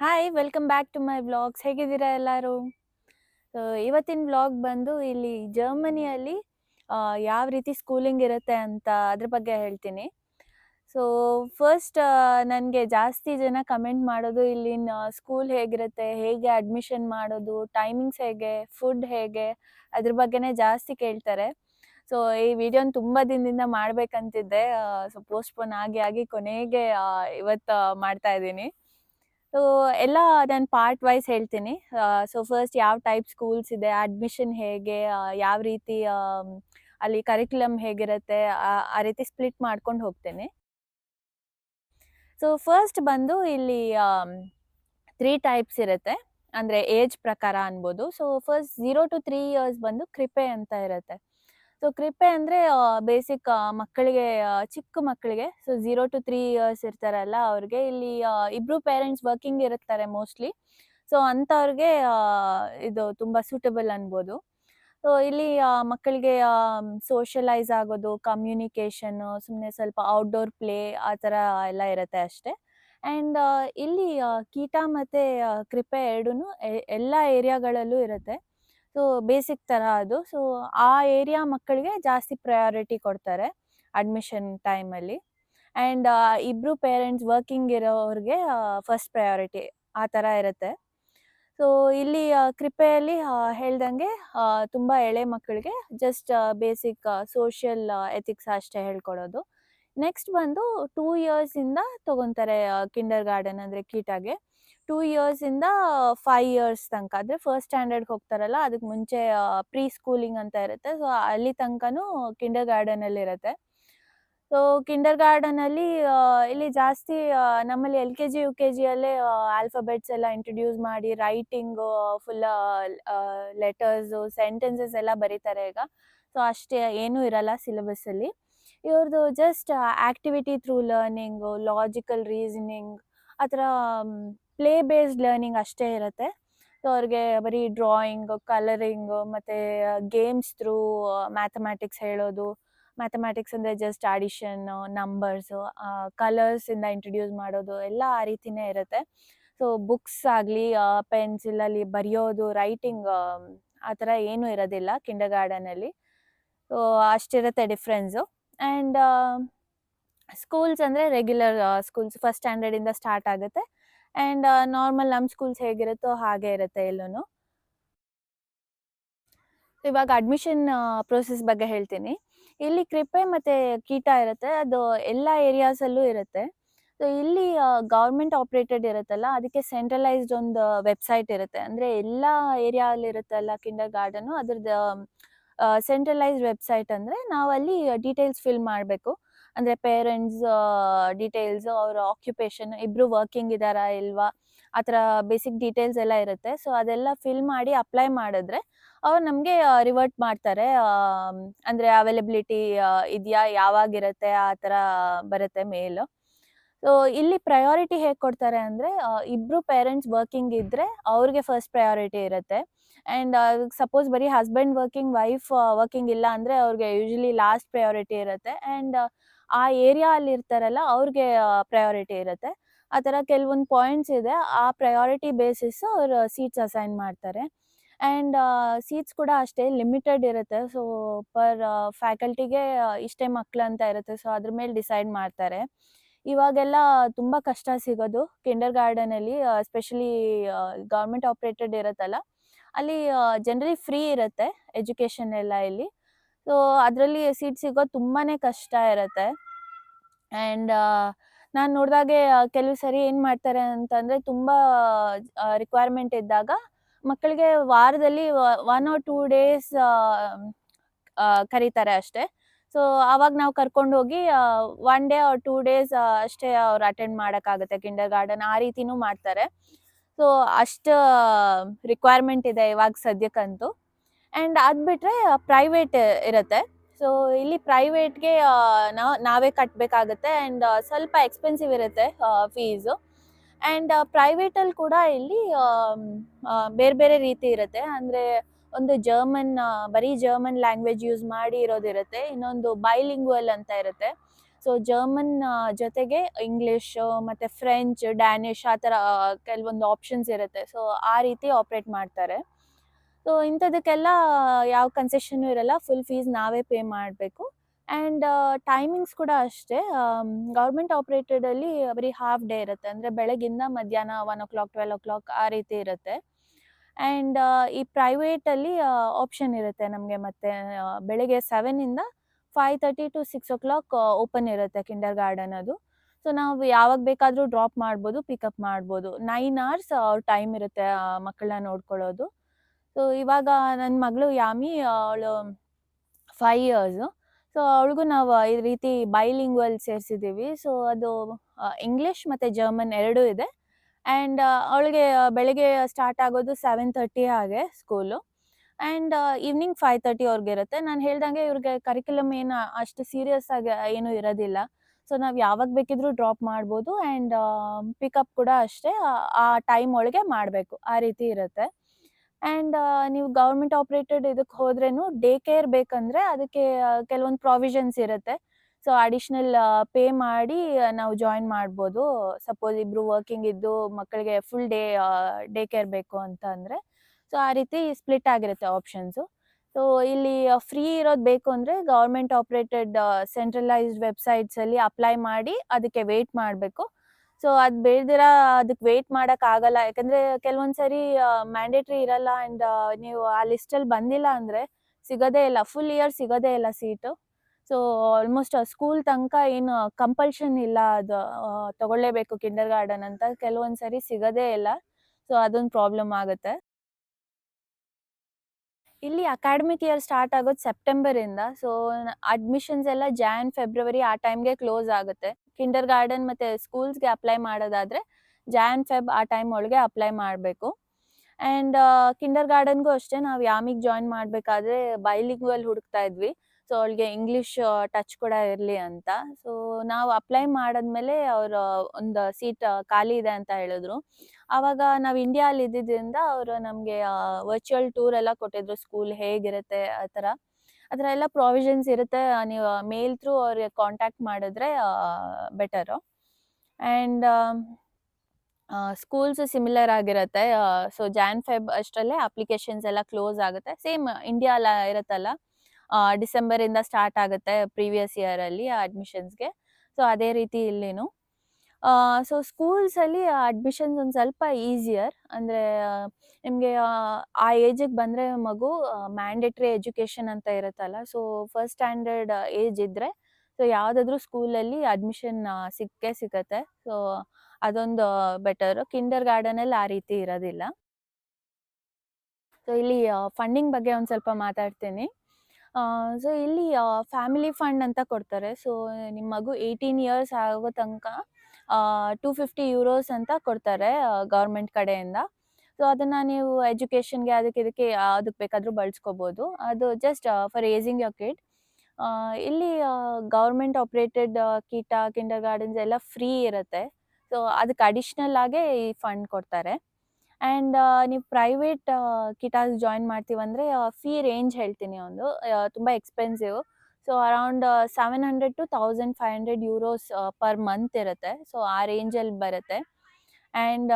Hi welcome back to my vlogs ಹೇಗಿದ್ದೀರಾ ಎಲ್ಲರೂ? ಇವತ್ತಿನ ವ್ಲಾಗ್ ಬಂದು ಇಲ್ಲಿ ಜರ್ಮನಿಯಲ್ಲಿ ಯಾವ ರೀತಿ ಸ್ಕೂಲಿಂಗ್ ಇರುತ್ತೆ ಅಂತ ಅದ್ರ ಬಗ್ಗೆ ಹೇಳ್ತೀನಿ. ಸೊ ಫಸ್ಟ್ ನನಗೆ ಜಾಸ್ತಿ ಜನ ಕಮೆಂಟ್ ಮಾಡೋದು ಇಲ್ಲಿನ ಸ್ಕೂಲ್ ಹೇಗಿರುತ್ತೆ, ಹೇಗೆ ಅಡ್ಮಿಷನ್ ಮಾಡೋದು ಟೈಮಿಂಗ್ಸ್ ಹೇಗೆ ಫುಡ್ ಹೇಗೆ, ಅದ್ರ ಬಗ್ಗೆನೇ ಜಾಸ್ತಿ ಕೇಳ್ತಾರೆ. ಸೊ ಈ ವಿಡಿಯೋನ ತುಂಬ ದಿನದಿಂದ ಮಾಡಬೇಕಂತಿದ್ದೆ. ಸೊ ಪೋಸ್ಟ್ಪೋನ್ ಆಗಿ ಆಗಿ ಕೊನೆಗೆ ಇವತ್ತು ಮಾಡ್ತಾ ಇದ್ದೀನಿ. ಸೊ ಎಲ್ಲ ನಾನು ಪಾರ್ಟ್ ವೈಸ್ ಹೇಳ್ತೀನಿ. ಸೊ ಫಸ್ಟ್ ಯಾವ ಟೈಪ್ ಸ್ಕೂಲ್ಸ್ ಇದೆ ಅಡ್ಮಿಷನ್ ಹೇಗೆ ಯಾವ ರೀತಿ ಅಲ್ಲಿ ಕರಿಕ್ಯುಲಮ್ ಹೇಗಿರುತ್ತೆ, ಆ- ರೀತಿ ಸ್ಪ್ಲಿಟ್ ಮಾಡ್ಕೊಂಡು ಹೋಗ್ತೇನೆ. ಸೊ ಫಸ್ಟ್ ಬಂದು ಇಲ್ಲಿ ತ್ರೀ ಟೈಪ್ಸ್ ಇರುತ್ತೆ. ಅಂದರೆ ಏಜ್ ಪ್ರಕಾರ ಅನ್ಬೋದು. So first zero to three years ಬಂದು ಕ್ರಿಪೆ ಅಂತ ಇರುತ್ತೆ. ಸೊ ಕೃಪೆ ಅಂದರೆ ಬೇಸಿಕ್ ಮಕ್ಕಳಿಗೆ ಚಿಕ್ಕ ಮಕ್ಕಳಿಗೆ. So zero to three years ಇರ್ತಾರಲ್ಲ ಅವ್ರಿಗೆ. ಇಲ್ಲಿ ಇಬ್ರು ಪೇರೆಂಟ್ಸ್ ವರ್ಕಿಂಗ್ ಇರುತ್ತಾರೆ ಮೋಸ್ಟ್ಲಿ ಸೊ ಅಂಥವ್ರಿಗೆ ಇದು ತುಂಬ ಸೂಟಬಲ್ ಅನ್ಬೋದು. ಸೊ ಇಲ್ಲಿ ಮಕ್ಕಳಿಗೆ ಸೋಷಲೈಸ್ ಆಗೋದು ಕಮ್ಯುನಿಕೇಷನ್ ಸುಮ್ಮನೆ ಸ್ವಲ್ಪ ಔಟ್ಡೋರ್ ಪ್ಲೇ ಆ ಥರ ಎಲ್ಲ ಇರುತ್ತೆ ಅಷ್ಟೇ. ಆ್ಯಂಡ್ ಇಲ್ಲಿ ಕೀಟ ಮತ್ತು ಕೃಪೆ ಎರಡೂ ಎಲ್ಲ ಏರಿಯಾಗಳಲ್ಲೂ ಇರುತ್ತೆ. ಸೊ ಬೇಸಿಕ್ ಥರ ಅದು. ಸೊ ಆ ಏರಿಯಾ ಮಕ್ಕಳಿಗೆ ಜಾಸ್ತಿ ಪ್ರಯಾರಿಟಿ ಕೊಡ್ತಾರೆ ಅಡ್ಮಿಷನ್ ಟೈಮಲ್ಲಿ ಆ್ಯಂಡ್ ಇಬ್ಬರು ಪೇರೆಂಟ್ಸ್ ವರ್ಕಿಂಗ್ ಇರೋರಿಗೆ ಫಸ್ಟ್ ಪ್ರಯಾರಿಟಿ ಆ ಥರ ಇರುತ್ತೆ. ಸೊ ಇಲ್ಲಿ ಕೃಪೆಯಲ್ಲಿ ಹೇಳ್ದಂಗೆ ತುಂಬ ಎಳೆ ಮಕ್ಕಳಿಗೆ ಜಸ್ಟ್ ಬೇಸಿಕ್ ಸೋಷಿಯಲ್ ಎಥಿಕ್ಸ್ ಅಷ್ಟೇ ಹೇಳ್ಕೊಡೋದು. ನೆಕ್ಸ್ಟ್ ಬಂದು ಟೂ ಇಯರ್ಸಿಂದ ತೊಗೊತಾರೆ ಕಿಂಡರ್ ಗಾರ್ಡನ್ ಅಂದರೆ ಕೀಟಾಗೆ ಟೂ ಇಯರ್ಸಿಂದ ಫೈವ್ ಇಯರ್ಸ್ ತನಕ. ಅಂದ್ರೆ ಫಸ್ಟ್ ಸ್ಟ್ಯಾಂಡರ್ಡ್ಗೆ ಹೋಗ್ತಾರಲ್ಲ ಅದಕ್ಕೆ ಮುಂಚೆ ಪ್ರೀ ಸ್ಕೂಲಿಂಗ್ ಅಂತ ಇರುತ್ತೆ. ಸೊ ಅಲ್ಲಿ ತನಕನೂ ಕಿಂಡರ್ ಗಾರ್ಡನಲ್ಲಿ ಇರುತ್ತೆ ಸೊ ಕಿಂಡರ್ ಗಾರ್ಡನಲ್ಲಿ ಇಲ್ಲಿ ಜಾಸ್ತಿ ನಮ್ಮಲ್ಲಿ L K G U K ಜಿಯಲ್ಲೇ alphabets ಎಲ್ಲ ಇಂಟ್ರೊಡ್ಯೂಸ್ ಮಾಡಿ ರೈಟಿಂಗು ಫುಲ್ ಲೆಟರ್ಸು ಸೆಂಟೆನ್ಸಸ್ ಎಲ್ಲ ಬರೀತಾರೆ ಈಗ. ಸೊ ಅಷ್ಟೇ, ಏನೂ ಇರಲ್ಲ ಸಿಲೆಬಸ್ಸಲ್ಲಿ ಇವ್ರದ್ದು just activity through learning logical reasoning ಆ ಥರ ಪ್ಲೇ ಬೇಸ್ಡ್ ಲರ್ನಿಂಗ್ ಅಷ್ಟೇ ಇರುತ್ತೆ. ಸೊ ಅವ್ರಿಗೆ ಬರೀ ಡ್ರಾಯಿಂಗ್ ಕಲರಿಂಗ್ ಮತ್ತು ಗೇಮ್ಸ್ ಥ್ರೂ ಮ್ಯಾಥಮ್ಯಾಟಿಕ್ಸ್ ಹೇಳೋದು. ಮ್ಯಾಥಮ್ಯಾಟಿಕ್ಸ್ ಅಂದರೆ ಜಸ್ಟ್ ಆಡಿಷನ್ ನಂಬರ್ಸು ಕಲರ್ಸಿಂದ ಇಂಟ್ರಡ್ಯೂಸ್ ಮಾಡೋದು ಎಲ್ಲ ಆ ರೀತಿನೇ ಇರುತ್ತೆ. ಸೊ ಬುಕ್ಸ್ ಆಗಲಿ ಪೆನ್ಸಿಲಲ್ಲಿ ಬರೆಯೋದು ರೈಟಿಂಗ್ ಆ ಥರ ಏನೂ ಇರೋದಿಲ್ಲ ಕಿಂಡರ್ ಗಾರ್ಡನಲ್ಲಿ ಸೊ ಅಷ್ಟಿರುತ್ತೆ ಡಿಫ್ರೆನ್ಸು ಆ್ಯಂಡ್ ಸ್ಕೂಲ್ಸ್ ಅಂದರೆ ರೆಗ್ಯುಲರ್ ಸ್ಕೂಲ್ಸ್ ಫಸ್ಟ್ ಸ್ಟ್ಯಾಂಡರ್ಡಿಂದ ಸ್ಟಾರ್ಟ್ ಆಗುತ್ತೆ. ಆ್ಯಂಡ್ ನಾರ್ಮಲ್ ನಮ್ಮ ಸ್ಕೂಲ್ಸ್ ಹೇಗಿರುತ್ತೋ ಹಾಗೆ ಇರುತ್ತೆ ಎಲ್ಲೂ ಇವಾಗ ಅಡ್ಮಿಷನ್ ಪ್ರೋಸೆಸ್ ಬಗ್ಗೆ ಹೇಳ್ತೀನಿ. ಇಲ್ಲಿ ಕ್ರಿಪೆ ಮತ್ತು ಕೀಟ ಇರುತ್ತೆ. ಅದು ಎಲ್ಲ ಏರಿಯಾಸಲ್ಲೂ ಇರುತ್ತೆ. ಸೊ ಇಲ್ಲಿ ಗೌರ್ಮೆಂಟ್ ಆಪ್ರೇಟೆಡ್ ಇರುತ್ತಲ್ಲ, ಅದಕ್ಕೆ ಸೆಂಟ್ರಲೈಸ್ಡ್ ಒಂದು ವೆಬ್ಸೈಟ್ ಇರುತ್ತೆ. ಅಂದರೆ ಎಲ್ಲ ಏರಿಯಾದಲ್ಲಿ ಇರುತ್ತಲ್ಲ ಕಿಂಡರ್ ಗಾರ್ಡನು ಅದ್ರದ್ದು ಸೆಂಟ್ರಲೈಸ್ಡ್ ವೆಬ್ಸೈಟ್ ಅಂದರೆ ನಾವಲ್ಲಿ ಡೀಟೇಲ್ಸ್ ಫಿಲ್ ಮಾಡಬೇಕು. ಅಂದರೆ ಪೇರೆಂಟ್ಸ್ ಡೀಟೇಲ್ಸ್ ಅವ್ರ ಆಕ್ಯುಪೇಷನ್ ಇಬ್ಬರು ವರ್ಕಿಂಗ್ ಇದ್ದಾರಾ ಇಲ್ವಾ, ಆ ಥರ ಬೇಸಿಕ್ ಡೀಟೇಲ್ಸ್ ಎಲ್ಲ ಇರುತ್ತೆ. ಸೊ ಅದೆಲ್ಲ ಫಿಲ್ ಮಾಡಿ ಅಪ್ಲೈ ಮಾಡಿದ್ರೆ ಅವ್ರು ನಮಗೆ ರಿವರ್ಟ್ ಮಾಡ್ತಾರೆ. ಅಂದರೆ ಅವೈಲಬಿಲಿಟಿ ಇದೆಯಾ, ಯಾವಾಗಿರುತ್ತೆ, ಆ ಥರ ಬರುತ್ತೆ ಮೇಲು ಸೊ ಇಲ್ಲಿ ಪ್ರಯಾರಿಟಿ ಹೇಗೆ ಕೊಡ್ತಾರೆ ಅಂದರೆ ಇಬ್ಬರು ಪೇರೆಂಟ್ಸ್ ವರ್ಕಿಂಗ್ ಇದ್ದರೆ ಅವ್ರಿಗೆ ಫಸ್ಟ್ ಪ್ರಯಾರಿಟಿ ಇರುತ್ತೆ. ಆ್ಯಂಡ್ ಸಪೋಸ್ ಬರೀ ಹಸ್ಬೆಂಡ್ ವರ್ಕಿಂಗ್ ವೈಫ್ ವರ್ಕಿಂಗ್ ಇಲ್ಲ ಅಂದರೆ ಅವ್ರಿಗೆ ಯೂಶಲಿ ಲಾಸ್ಟ್ ಪ್ರಯಾರಿಟಿ ಇರುತ್ತೆ. ಆ್ಯಂಡ್ ಆ ಏರಿಯಾ ಅಲ್ಲಿ ಇರ್ತಾರಲ್ಲ ಅವ್ರಿಗೆ ಪ್ರಯಾರಿಟಿ ಇರುತ್ತೆ. ಆ ಥರ ಕೆಲವೊಂದು ಪಾಯಿಂಟ್ಸ್ ಇದೆ. ಆ ಪ್ರಯಾರಿಟಿ ಬೇಸಿಸ್ ಅವ್ರು ಸೀಟ್ಸ್ ಅಸೈನ್ ಮಾಡ್ತಾರೆ. ಆ್ಯಂಡ್ ಸೀಟ್ಸ್ ಕೂಡ ಅಷ್ಟೇ ಲಿಮಿಟೆಡ್ ಇರುತ್ತೆ. ಸೊ ಪರ್ ಫ್ಯಾಕಲ್ಟಿಗೆ ಇಷ್ಟೇ ಮಕ್ಳು ಅಂತ ಇರುತ್ತೆ. ಸೊ ಅದ್ರ ಮೇಲೆ ಡಿಸೈಡ್ ಮಾಡ್ತಾರೆ. ಇವಾಗೆಲ್ಲ ತುಂಬ ಕಷ್ಟ ಸಿಗೋದು ಕಿಂಡರ್ ಗಾರ್ಡನಲ್ಲಿ ಎಸ್ಪೆಷಲಿ ಗೌರ್ಮೆಂಟ್ ಆಪ್ರೇಟೆಡ್ ಇರುತ್ತಲ್ಲ. ಅಲ್ಲಿ ಜನರಲಿ ಫ್ರೀ ಇರುತ್ತೆ ಎಜುಕೇಷನ್ ಎಲ್ಲ ಇಲ್ಲಿ. ಸೊ ಅದರಲ್ಲಿ ಸೀಟ್ ಸಿಗೋದು ತುಂಬಾ ಕಷ್ಟ ಇರುತ್ತೆ. ಆ್ಯಂಡ್ ನಾನು ನೋಡಿದಾಗೆ ಕೆಲವು ಸರಿ ಏನು ಮಾಡ್ತಾರೆ ಅಂತಂದರೆ ತುಂಬ ರಿಕ್ವೈರ್ಮೆಂಟ್ ಇದ್ದಾಗ ಮಕ್ಕಳಿಗೆ ವಾರದಲ್ಲಿ ಒನ್ ಆರ್ ಟೂ ಡೇಸ್ ಕರೀತಾರೆ ಅಷ್ಟೇ. ಸೊ ಆವಾಗ ನಾವು ಕರ್ಕೊಂಡು ಹೋಗಿ one day or two days ಅಷ್ಟೇ ಅವ್ರು ಅಟೆಂಡ್ ಮಾಡೋಕ್ಕಾಗುತ್ತೆ. ಕಿಂಡರ್ ಗಾರ್ಡನ್ ಆ ರೀತಿನೂ ಮಾಡ್ತಾರೆ. ಸೊ ಅಷ್ಟು ರಿಕ್ವೈರ್ಮೆಂಟ್ ಇದೆ ಇವಾಗ ಸದ್ಯಕ್ಕಂತೂ. ಆ್ಯಂಡ್ ಅದು ಬಿಟ್ಟರೆ ಪ್ರೈವೇಟ್ ಇರುತ್ತೆ. ಸೊ ಇಲ್ಲಿ ಪ್ರೈವೇಟ್ಗೆ ನಾವು ನಾವೇ ಕಟ್ಟಬೇಕಾಗತ್ತೆ ಆ್ಯಂಡ್ ಸ್ವಲ್ಪ ಎಕ್ಸ್ಪೆನ್ಸಿವ್ ಇರುತ್ತೆ ಫೀಸು ಆ್ಯಂಡ್ ಪ್ರೈವೇಟಲ್ಲಿ ಕೂಡ ಇಲ್ಲಿ ಬೇರೆ ಬೇರೆ ರೀತಿ ಇರುತ್ತೆ. ಅಂದರೆ, ಒಂದು ಜರ್ಮನ್ ಬರೀ ಜರ್ಮನ್ ಲ್ಯಾಂಗ್ವೇಜ್ ಯೂಸ್ ಮಾಡಿ ಇರೋದಿರುತ್ತೆ ಇನ್ನೊಂದು ಬೈಲಿಂಗ್ವಲ್ ಅಂತ ಇರುತ್ತೆ. ಸೊ ಜರ್ಮನ್ ಜೊತೆಗೆ ಇಂಗ್ಲಿಷ್ ಮತ್ತು ಫ್ರೆಂಚ್ ಡ್ಯಾನಿಷ್ ಆ ಥರ ಕೆಲವೊಂದು ಆಪ್ಷನ್ಸ್ ಇರುತ್ತೆ. ಸೊ ಆ ರೀತಿ ಆಪ್ರೇಟ್ ಮಾಡ್ತಾರೆ. ಸೊ ಇಂಥದಕ್ಕೆಲ್ಲ ಯಾವ ಕನ್ಸೆಷನ್ ಇರಲ್ಲ. ಫುಲ್ ಫೀಸ್ ನಾವೇ ಪೇ ಮಾಡಬೇಕು. ಆ್ಯಂಡ್ ಟೈಮಿಂಗ್ಸ್ ಕೂಡ ಅಷ್ಟೇ. ಗೌರ್ಮೆಂಟ್ ಆಪ್ರೇಟೆಡಲ್ಲಿ ಬರೀ ಹಾಫ್ ಡೇ ಇರುತ್ತೆ. ಅಂದರೆ ಬೆಳಗಿಂದ ಮಧ್ಯಾಹ್ನ one o'clock twelve o'clock ಆ ರೀತಿ ಇರುತ್ತೆ. ಆ್ಯಂಡ್ ಈ ಪ್ರೈವೇಟಲ್ಲಿ ಆಪ್ಷನ್ ಇರುತ್ತೆ ನಮಗೆ ಮತ್ತೆ ಬೆಳಗ್ಗೆ ಸೆವೆನಿಂದ five thirty to six o'clock open ಇರುತ್ತೆ ಕಿಂಡರ್ ಗಾರ್ಡನ್ ಅದು. ಸೊ ನಾವು ಯಾವಾಗ ಬೇಕಾದರೂ ಡ್ರಾಪ್ ಮಾಡ್ಬೋದು ಪಿಕಪ್ ಮಾಡ್ಬೋದು. ನೈನ್ ಅವರ್ಸ್ ಅವ್ರ ಟೈಮ್ ಇರುತ್ತೆ ಮಕ್ಕಳನ್ನ ನೋಡ್ಕೊಳ್ಳೋದು. ಸೊ ಇವಾಗ ನನ್ನ ಮಗಳು ಯಾಮಿ, ಅವಳು ಫೈವ್ ಇಯರ್ಸು ಸೊ ಅವಳಿಗೂ ನಾವು ಈ ರೀತಿ ಬೈಲಿಂಗ್ವಲ್ ಸೇರಿಸಿದ್ದೀವಿ ಸೊ ಅದು ಇಂಗ್ಲೀಷ್ ಮತ್ತು ಜರ್ಮನ್ ಎರಡೂ ಇದೆ. ಆ್ಯಂಡ್ ಅವಳಿಗೆ ಬೆಳಗ್ಗೆ ಸ್ಟಾರ್ಟ್ ಆಗೋದು ಸೆವೆನ್ ತರ್ಟಿ ಹಾಗೆ school and evening five thirty ಅವ್ರಿಗೆ ಇರುತ್ತೆ. ನಾನು ಹೇಳ್ದಂಗೆ ಇವ್ರಿಗೆ ಕರಿಕ್ಯುಲಮ್ ಏನು ಅಷ್ಟು ಸೀರಿಯಸ್ ಆಗಿ ಏನು ಇರೋದಿಲ್ಲ. ಸೊ ನಾವು ಯಾವಾಗ ಬೇಕಿದ್ರೂ ಡ್ರಾಪ್ ಮಾಡ್ಬೋದು. ಆ್ಯಂಡ್ ಪಿಕಪ್ ಕೂಡ ಅಷ್ಟೇ, ಆ- ಟೈಮ್ ಒಳಗೆ ಮಾಡಬೇಕು. ಆ ರೀತಿ ಇರುತ್ತೆ. ಆ್ಯಂಡ್ ನೀವು ಗೌರ್ಮೆಂಟ್ ಆಪ್ರೇಟೆಡ್ ಇದಕ್ಕೆ ಹೋದ್ರೇನು ಡೇ ಕೇರ್ ಬೇಕಂದ್ರೆ ಅದಕ್ಕೆ ಕೆಲವೊಂದು ಪ್ರಾವಿಷನ್ಸ್ ಇರುತ್ತೆ. ಸೊ ಅಡಿಷ್ನಲ್ ಪೇ ಮಾಡಿ ನಾವು ಜಾಯಿನ್ ಮಾಡ್ಬೋದು. ಸಪೋಸ್ ಇಬ್ರು ವರ್ಕಿಂಗ್ ಇದ್ದು ಮಕ್ಕಳಿಗೆ ಫುಲ್ ಡೇ ಡೇ ಕೇರ್ ಬೇಕು ಅಂತ ಅಂದರೆ ಸೊ ಆ ರೀತಿ ಸ್ಪ್ಲಿಟ್ ಆಗಿರುತ್ತೆ ಆಪ್ಷನ್ಸು ಸೊ ಇಲ್ಲಿ ಫ್ರೀ ಇರೋದು ಬೇಕು ಅಂದರೆ ಗೌರ್ಮೆಂಟ್ ಆಪರೇಟೆಡ್ ಸೆಂಟ್ರಲೈಸ್ಡ್ ವೆಬ್ಸೈಟ್ಸಲ್ಲಿ ಅಪ್ಲೈ ಮಾಡಿ ಅದಕ್ಕೆ ವೆಯ್ಟ್ ಮಾಡಬೇಕು. ಸೊ ಅದು ಬೇಡದಿರ ಅದಕ್ಕೆ ವೆಯ್ಟ್ ಮಾಡೋಕ್ಕಾಗಲ್ಲ ಯಾಕಂದರೆ ಯಾಕಂದ್ರೆ ಸರಿ ಮ್ಯಾಂಡೇಟ್ರಿ ಇರಲ್ಲ ಅಂಡ್ ನೀವು ಆ ಲಿಸ್ಟಲ್ಲಿ ಬಂದಿಲ್ಲ ಅಂದ್ರೆ ಸಿಗೋದೇ ಇಲ್ಲ. ಫುಲ್ ಇಯರ್ ಸಿಗೋದೇ ಇಲ್ಲ ಸೀಟು ಸೊ ಆಲ್ಮೋಸ್ಟ್ ಸ್ಕೂಲ್ ತನಕ ಏನು ಕಂಪಲ್ಷನ್ ಇಲ್ಲ ಅದು ತಗೊಳ್ಳೇಬೇಕು ಕಿಂಡರ್ ಗಾರ್ಡನ್ ಅಂತ. ಕೆಲವೊಂದ್ಸರಿ ಸಿಗೋದೇ ಇಲ್ಲ. ಸೊ ಅದೊಂದು ಪ್ರಾಬ್ಲಮ್ ಆಗುತ್ತೆ. ಇಲ್ಲಿ ಅಕಾಡೆಮಿಕ್ ಇಯರ್ ಸ್ಟಾರ್ಟ್ ಆಗೋದು ಸೆಪ್ಟೆಂಬರಿಂದ ಸೊ ಅಡ್ಮಿಷನ್ಸ್ ಎಲ್ಲ ಜಾನ್ ಫೆಬ್ರವರಿ ಆ ಟೈಮ್ಗೆ ಕ್ಲೋಸ್ ಆಗುತ್ತೆ. ಕಿಂಡರ್ ಗಾರ್ಡನ್ ಮತ್ತು ಸ್ಕೂಲ್ಸ್ಗೆ ಅಪ್ಲೈ ಮಾಡೋದಾದರೆ ಜಾನ್ ಫೆಬ್ ಆ ಟೈಮ್ ಒಳಗೆ ಅಪ್ಲೈ ಮಾಡಬೇಕು. ಆ್ಯಂಡ್ ಕಿಂಡರ್ ಗಾರ್ಡನ್ಗೂ ಅಷ್ಟೇ ನಾವು ಯಾಮಿಗೆ ಜಾಯಿನ್ ಮಾಡಬೇಕಾದ್ರೆ ಬೈಲಿಂಗ್ವಲ್ ಹುಡುಕ್ತಾ ಇದ್ವಿ. ಸೊ ಅವಳಿಗೆ ಇಂಗ್ಲೀಷ್ ಟಚ್ ಕೂಡ ಇರಲಿ ಅಂತ. ಸೊ ನಾವು ಅಪ್ಲೈ ಮಾಡಿದ್ಮೇಲೆ ಅವರು ಒಂದು ಸೀಟ್ ಖಾಲಿ ಇದೆ ಅಂತ ಹೇಳಿದ್ರು. ಆವಾಗ ನಾವು ಇಂಡಿಯಾದಲ್ಲಿ ಇದ್ದಿದ್ದರಿಂದ ಅವರು ನಮಗೆ ವರ್ಚುವಲ್ ಟೂರ್ ಎಲ್ಲ ಕೊಟ್ಟಿದ್ರು ಸ್ಕೂಲ್ ಹೇಗಿರುತ್ತೆ ಆ ಥರ. ಥರ ಎಲ್ಲ ಪ್ರಾವಿಷನ್ಸ್ ಇರುತ್ತೆ. ನೀವು ಮೇಲ್ ಥ್ರೂ ಅವ್ರಿಗೆ ಕಾಂಟ್ಯಾಕ್ಟ್ ಮಾಡಿದ್ರೆ ಬೆಟರು ಆ್ಯಂಡ್ ಸ್ಕೂಲ್ಸ್ ಸಿಮಿಲರ್ ಆಗಿರುತ್ತೆ. ಸೊ ಜಾನ್ ಫೆಬ್ ಅಷ್ಟರಲ್ಲೇ ಅಪ್ಲಿಕೇಶನ್ಸ್ ಎಲ್ಲ ಕ್ಲೋಸ್ ಆಗುತ್ತೆ. ಸೇಮ್ ಇಂಡಿಯಾ ಎಲ್ಲ ಇರುತ್ತಲ್ಲ ಡಿಸೆಂಬರಿಂದ ಸ್ಟಾರ್ಟ್ ಆಗುತ್ತೆ ಪ್ರೀವಿಯಸ್ ಇಯರಲ್ಲಿ ಅಡ್ಮಿಷನ್ಸ್ಗೆ ಸೊ ಅದೇ ರೀತಿ ಇಲ್ಲಿನೂ. ಸೊ ಸ್ಕೂಲ್ಸಲ್ಲಿ ಅಡ್ಮಿಷನ್ಸ್ ಒಂದು ಸ್ವಲ್ಪ ಈಸಿಯರ್ ಅಂದರೆ ನಿಮಗೆ, ಆ ಏಜಿಗೆ ಬಂದರೆ ಮಗು ಮ್ಯಾಂಡೇಟ್ರಿ ಎಜುಕೇಷನ್ ಅಂತ ಇರುತ್ತಲ್ಲ ಸೊ ಫಸ್ಟ್ ಸ್ಟ್ಯಾಂಡರ್ಡ್ ಏಜ್ ಇದ್ದರೆ ಸೊ ಯಾವುದಾದ್ರೂ ಸ್ಕೂಲಲ್ಲಿ ಅಡ್ಮಿಷನ್ ಸಿಕ್ಕೇ ಸಿಗತ್ತೆ. ಸೊ ಅದೊಂದು ಬೆಟರ್ ಕಿಂಡರ್ ಗಾರ್ಡನಲ್ಲಿ ಆ ರೀತಿ ಇರೋದಿಲ್ಲ. ಸೊ ಇಲ್ಲಿ ಫಂಡಿಂಗ್ ಬಗ್ಗೆ ಒಂದು ಸ್ವಲ್ಪ ಮಾತಾಡ್ತೀನಿ. ಸೊ ಇಲ್ಲಿ ಫ್ಯಾಮಿಲಿ ಫಂಡ್ ಅಂತ ಕೊಡ್ತಾರೆ. ಸೊ ನಿಮ್ಮ ಮಗು ಏಯ್ಟೀನ್ ಇಯರ್ಸ್ ಆಗೋ ತನಕ ಟೂ ಫಿಫ್ಟಿ ಯೂರೋಸ್ ಅಂತ ಕೊಡ್ತಾರೆ ಗೌರ್ಮೆಂಟ್ ಕಡೆಯಿಂದ. ಸೊ ಅದನ್ನು ನೀವು ಎಜುಕೇಷನ್ಗೆ ಅದಕ್ಕೆ ಇದಕ್ಕೆ ಅದಕ್ಕೆ ಬೇಕಾದರೂ ಬಳಸ್ಕೋಬೋದು. ಅದು just for ageing your kid ಇಲ್ಲಿ ಗೌರ್ಮೆಂಟ್ ಆಪ್ರೇಟೆಡ್ ಕೀಟ ಕಿಂಡರ್ ಗಾರ್ಡನ್ಸ್ ಎಲ್ಲ ಫ್ರೀ ಇರುತ್ತೆ. ಸೊ ಅದಕ್ಕೆ ಅಡಿಷ್ನಲ್ ಆಗೇ ಈ ಫಂಡ್ ಕೊಡ್ತಾರೆ. ಆ್ಯಂಡ್ ನೀವು ಪ್ರೈವೇಟ್ ಕಿಟಾಸ್ ಜಾಯಿನ್ ಮಾಡ್ತೀವಂದರೆ ಫೀ ರೇಂಜ್ ಹೇಳ್ತೀನಿ ಒಂದು. ತುಂಬ expensive so around seven hundred to thousand five hundred euros per month ಇರುತ್ತೆ. ಸೊ ಆ ರೇಂಜಲ್ಲಿ ಬರುತ್ತೆ. ಆ್ಯಂಡ್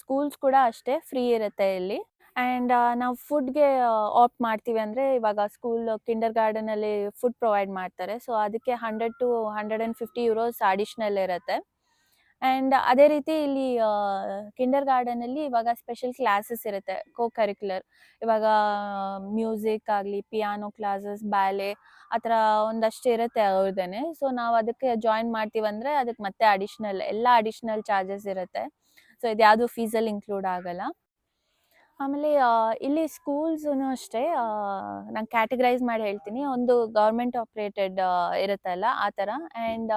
ಸ್ಕೂಲ್ಸ್ ಕೂಡ ಅಷ್ಟೇ ಫ್ರೀ ಇರುತ್ತೆ ಇಲ್ಲಿ. ಆ್ಯಂಡ್ ನಾವು ಫುಡ್ಗೆ ಆಪ್ಟ್ ಮಾಡ್ತೀವಿ ಅಂದರೆ ಇವಾಗ ಸ್ಕೂಲ್ ಕಿಂಡರ್ ಗಾರ್ಡನಲ್ಲಿ ಫುಡ್ ಪ್ರೊವೈಡ್ ಮಾಡ್ತಾರೆ. ಸೊ ಅದಕ್ಕೆ hundred to hundred and fifty euros additional ಇರುತ್ತೆ. ಆ್ಯಂಡ್ ಅದೇ ರೀತಿ ಇಲ್ಲಿ ಕಿಂಡರ್ ಗಾರ್ಡನಲ್ಲಿ ಇವಾಗ ಸ್ಪೆಷಲ್ ಕ್ಲಾಸಸ್ ಇರುತ್ತೆ. ಕೋ ಕರಿಕ್ಯುಲರ್ ಇವಾಗ ಮ್ಯೂಸಿಕ್ ಆಗಲಿ ಪಿಯಾನೋ ಕ್ಲಾಸಸ್ ಬ್ಯಾಲೆ ಆ ಥರ ಒಂದಷ್ಟು ಇರುತ್ತೆ ಅವ್ರದ್ದೇ ಸೊ ನಾವು ಅದಕ್ಕೆ ಜಾಯಿನ್ ಮಾಡ್ತೀವಂದರೆ ಅದಕ್ಕೆ ಮತ್ತೆ ಅಡಿಷ್ನಲ್ ಎಲ್ಲ ಅಡಿಷ್ನಲ್ ಚಾರ್ಜಸ್ ಇರುತ್ತೆ. ಸೊ ಇದು ಯಾವುದು ಫೀಸಲ್ಲಿ ಇನ್ಕ್ಲೂಡ್ ಆಗಲ್ಲ. ಆಮೇಲೆ ಇಲ್ಲಿ ಸ್ಕೂಲ್ಸೂ ಅಷ್ಟೇ ನಾನು ಕ್ಯಾಟಗರೈಸ್ ಮಾಡಿ ಹೇಳ್ತೀನಿ. ಒಂದು ಗೌರ್ಮೆಂಟ್ ಆಪ್ರೇಟೆಡ್ ಇರುತ್ತಲ್ಲ, ಆ ಥರ. ಆ್ಯಂಡ್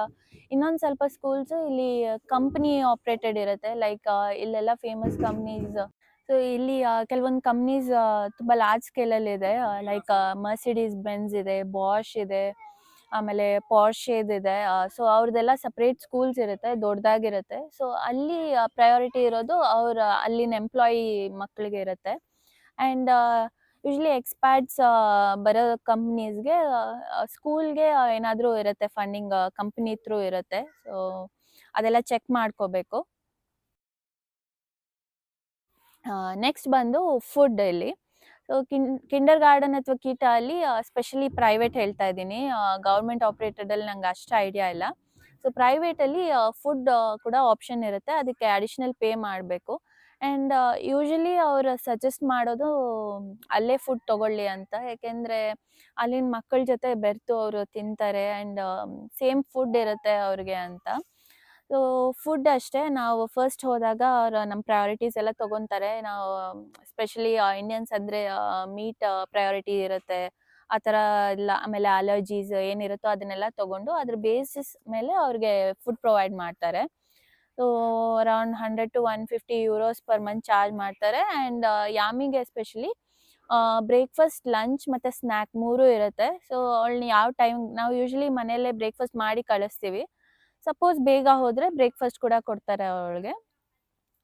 ಇನ್ನೊಂದು ಸ್ವಲ್ಪ ಸ್ಕೂಲ್ಸು ಇಲ್ಲಿ ಕಂಪ್ನಿ ಆಪ್ರೇಟೆಡ್ ಇರುತ್ತೆ. ಲೈಕ್ ಇಲ್ಲೆಲ್ಲ ಫೇಮಸ್ ಕಂಪ್ನೀಸ್, ಸೊ, ಇಲ್ಲಿ ಕೆಲವೊಂದು ಕಂಪ್ನೀಸ್ ತುಂಬ ಲಾರ್ಜ್ ಸ್ಕೇಲಲ್ಲಿ ಇದೆ. ಲೈಕ್ ಮರ್ಸಿಡೀಸ್ ಬೆನ್ಸ್ ಇದೆ ಬಾಷ್ ಇದೆ. ಆಮೇಲೆ ಇದೆ ಸೊ ಅವ್ರದ್ದೆಲ್ಲ ಸಪ್ರೇಟ್ ಸ್ಕೂಲ್ಸ್ ಇರುತ್ತೆ ದೊಡ್ಡದಾಗಿರುತ್ತೆ ಸೊ ಅಲ್ಲಿ ಪ್ರಯಾರಿಟಿ ಇರೋದು ಅವ್ರ, ಅಲ್ಲಿನ ಎಂಪ್ಲಾಯಿ ಮಕ್ಕಳಿಗೆ ಇರುತ್ತೆ ಆ್ಯಂಡ್ ಯೂಶ್ವಲಿ ಎಕ್ಸ್‌ಪ್ಯಾಟ್ಸ್ ಬರೋ ಕಂಪ್ನೀಸ್‌ಗೆ ಸ್ಕೂಲ್‌ಗೆ ಏನಾದರೂ ಇರುತ್ತೆ ಫಂಡಿಂಗ್ ಕಂಪ್ನಿ ತ್ರೂ ಇರುತ್ತೆ. ಸೊ ಅದೆಲ್ಲ ಚೆಕ್ ಮಾಡ್ಕೋಬೇಕು. ನೆಕ್ಸ್ಟ್ ಬಂದು ಫುಡ್ ಇಲ್ಲಿ ಕಿಂಡರ್ ಗಾರ್ಡನ್ ಅಥವಾ ಕೀಟ ಅಲ್ಲಿ ಸ್ಪೆಷಲಿ ಪ್ರೈವೇಟ್ ಹೇಳ್ತಾ ಇದ್ದೀನಿ. ಗೌರ್ಮೆಂಟ್ ಆಪ್ರೇಟೆಡಲ್ಲಿ ನಂಗೆ ಅಷ್ಟು ಐಡಿಯಾ ಇಲ್ಲ. ಸೊ ಪ್ರೈವೇಟಲ್ಲಿ ಫುಡ್ ಕೂಡ ಆಪ್ಷನ್ ಇರುತ್ತೆ. ಅದಕ್ಕೆ ಅಡಿಷನಲ್ ಪೇ ಮಾಡಬೇಕು. ಆ್ಯಂಡ್ ಯೂಶಲಿ ಅವರು ಸಜೆಸ್ಟ್ ಮಾಡೋದು, ಅಲ್ಲೇ ಫುಡ್ ತಗೊಳ್ಳಿ ಅಂತ. ಯಾಕೆಂದರೆ, ಅಲ್ಲಿನ ಮಕ್ಕಳ ಜೊತೆ ಬೆರೆತು ಅವರು ತಿಂತಾರೆ. ಆ್ಯಂಡ್ ಸೇಮ್ ಫುಡ್ ಇರುತ್ತೆ ಅವ್ರಿಗೆ ಅಂತ. ಸೊ ಫುಡ್ ಅಷ್ಟೇ. ನಾವು ಫಸ್ಟ್ ಹೋದಾಗ ಅವ್ರು ನಮ್ಮ ಪ್ರಯಾರಿಟೀಸ್ ಎಲ್ಲ ತಗೊಂತಾರೆ. ನಾವು ಸ್ಪೆಷಲಿ ಇಂಡಿಯನ್ಸ್ ಅಂದರೆ ಮೀಟ್ ಪ್ರಯಾರಿಟಿ ಇರುತ್ತೆ. ಆ ಥರ ಎಲ್ಲ, ಆಮೇಲೆ ಅಲರ್ಜೀಸ್ ಏನಿರುತ್ತೋ ಅದನ್ನೆಲ್ಲ ತಗೊಂಡು ಅದ್ರ ಬೇಸಿಸ್ ಮೇಲೆ ಅವ್ರಿಗೆ ಫುಡ್ ಪ್ರೊವೈಡ್ ಮಾಡ್ತಾರೆ. So around hundred to one fifty euros per month charge ಮಾಡ್ತಾರೆ. ಆ್ಯಂಡ್ ಯಾಮಿಗೆ ಎಸ್ಪೆಷಲಿ ಬ್ರೇಕ್ಫಾಸ್ಟ್ ಲಂಚ್ ಮತ್ತು ಸ್ನ್ಯಾಕ್ ಮೂರು ಇರುತ್ತೆ. ಸೊ ಅವಳನ್ನ ಯಾವ ಟೈಮ್ ನಾವು ಯೂಶ್ವಲಿ ಮನೆಯಲ್ಲೇ ಬ್ರೇಕ್ಫಾಸ್ಟ್ ಮಾಡಿ ಕಳಿಸ್ತೀವಿ. ಸಪೋಸ್ ಬೇಗ ಹೋದರೆ ಬ್ರೇಕ್ಫಾಸ್ಟ್ ಕೂಡ ಕೊಡ್ತಾರೆ ಅವಳಿಗೆ.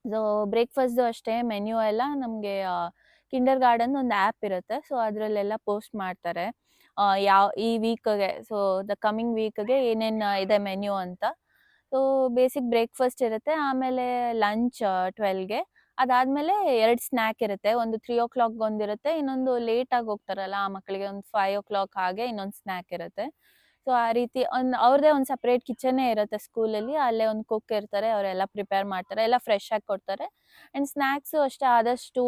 ಸೊ ಬ್ರೇಕ್ಫಾಸ್ಟು ಅಷ್ಟೇ ಮೆನ್ಯೂ ಎಲ್ಲ ನಮಗೆ ಕಿಂಡರ್ ಗಾರ್ಡನ್ ಒಂದು ಆ್ಯಪ್ ಇರುತ್ತೆ. ಸೊ ಅದರಲ್ಲೆಲ್ಲ ಪೋಸ್ಟ್ ಮಾಡ್ತಾರೆ. ಯಾವ, ಈ ವೀಕ್ಗೆ ಸೊ ದ ಕಮಿಂಗ್ ವೀಕ್ಗೆ ಏನೇನು ಇದೆ ಮೆನ್ಯೂ ಅಂತ. ಸೊ ಬೇಸಿಕ್ ಬ್ರೇಕ್ಫಾಸ್ಟ್ ಇರುತ್ತೆ. ಆಮೇಲೆ ಲಂಚ್ ಟ್ವೆಲ್ಗೆ ಅದಾದಮೇಲೆ ಎರಡು ಸ್ನ್ಯಾಕ್ ಇರುತ್ತೆ. ಒಂದು ತ್ರೀ ಓ ಕ್ಲಾಕ್ ಒಂದಿರುತ್ತೆ. ಇನ್ನೊಂದು ಲೇಟಾಗಿ ಹೋಗ್ತಾರಲ್ಲ ಆ ಮಕ್ಕಳಿಗೆ, ಒಂದು ಫೈವ್ ಓ ಕ್ಲಾಕ್ ಹಾಗೆ ಇನ್ನೊಂದು ಸ್ನ್ಯಾಕ್ ಇರುತ್ತೆ. ಸೊ ಆ ರೀತಿ ಒಂದು ಅವ್ರದೇ ಒಂದು ಸಪ್ರೇಟ್ ಕಿಚನ್ನೇ ಇರುತ್ತೆ ಸ್ಕೂಲಲ್ಲಿ ಅಲ್ಲೇ. ಒಂದು ಕುಕ್ ಇರ್ತಾರೆ, ಅವರೆಲ್ಲ ಪ್ರಿಪೇರ್ ಮಾಡ್ತಾರೆ, ಎಲ್ಲ ಫ್ರೆಶ್ ಆಗಿ ಕೊಡ್ತಾರೆ. ಆ್ಯಂಡ್ ಸ್ನ್ಯಾಕ್ಸು ಅಷ್ಟೇ, ಆದಷ್ಟು